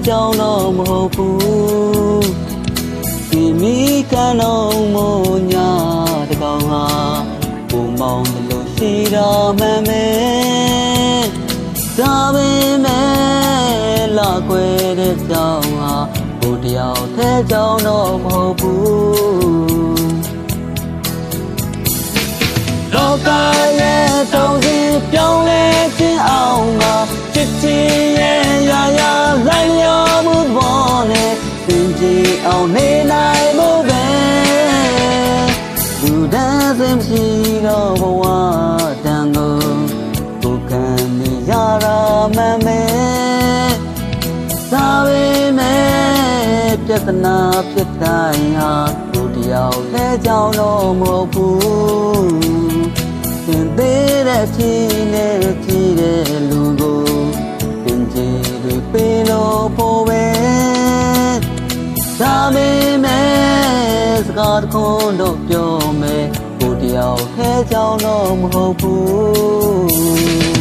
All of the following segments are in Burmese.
က်ထဲကြောင်တော့မဟုတ်ဘူးဒီမိကန်တော့မိုးညာတကောင်ဟာကိုမောင်းတယ်လို့ရှိတာမမဲသာပေမဲ့လာခွဲတဲ့ကြောင်ဟာကိုတယောက်ထဲကြောင်တော့မဟုတ်ဘူးလောကရဲ့ အောင်နေနိုင်မှုပဲလူတန်းစင်ရှိတော့ဘဝတန်ကိုကိုခံနေရတာမှန်ပဲသာပေမဲ့ပြဿနာဖြစ်တိုင်းဟာကိုတယောက်တည်းကြောင့်တော့မဟုတ်ဘူးသင်သေးတဲ့ချင်းနဲ့ကြည့်တဲ့ စကားတခွန်းတော့ပြောမယ်ကိုတယောက်ခဲကြောင်တော့မဟုတ်ဘူး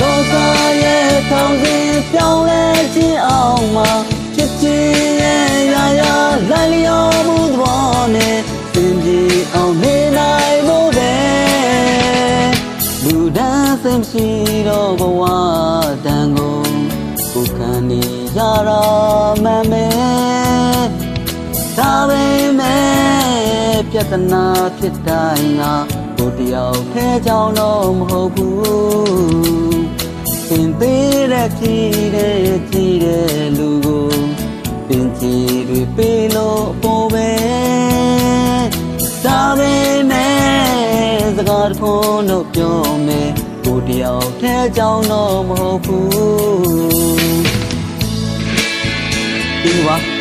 လောကရဲ့ထောင်စီ ပြောင်းလဲခြင်းအောင်မှာချစ်ချင်းရဲ့ရာရာလိုက်လျောမှုသဘောနဲ့သင်ကြည်အောင်နေနိုင်ဖို့ပဲလူတန်းစင်ရှိတော့ဘဝတန်ကိုကိုခံနေရတာမှန်ပဲဒါပေမဲ့ပြဿနာဖြစ်တိုင်းကကိုတယောက်ထဲကြောင့်တော့မဟုတ်ဘူးသင်သေးတဲ့ ကြည်တဲ့ကြည်တဲ့လူကိုသင်ကြည်တွေပေးလို့ပေါ်ပဲဒါပေမဲ့စကားတခွန်းတော့ပြောမယ်ကိုတယောက်တည်းကြောင့်တော့မဟုတ်ဘူးဒီပါ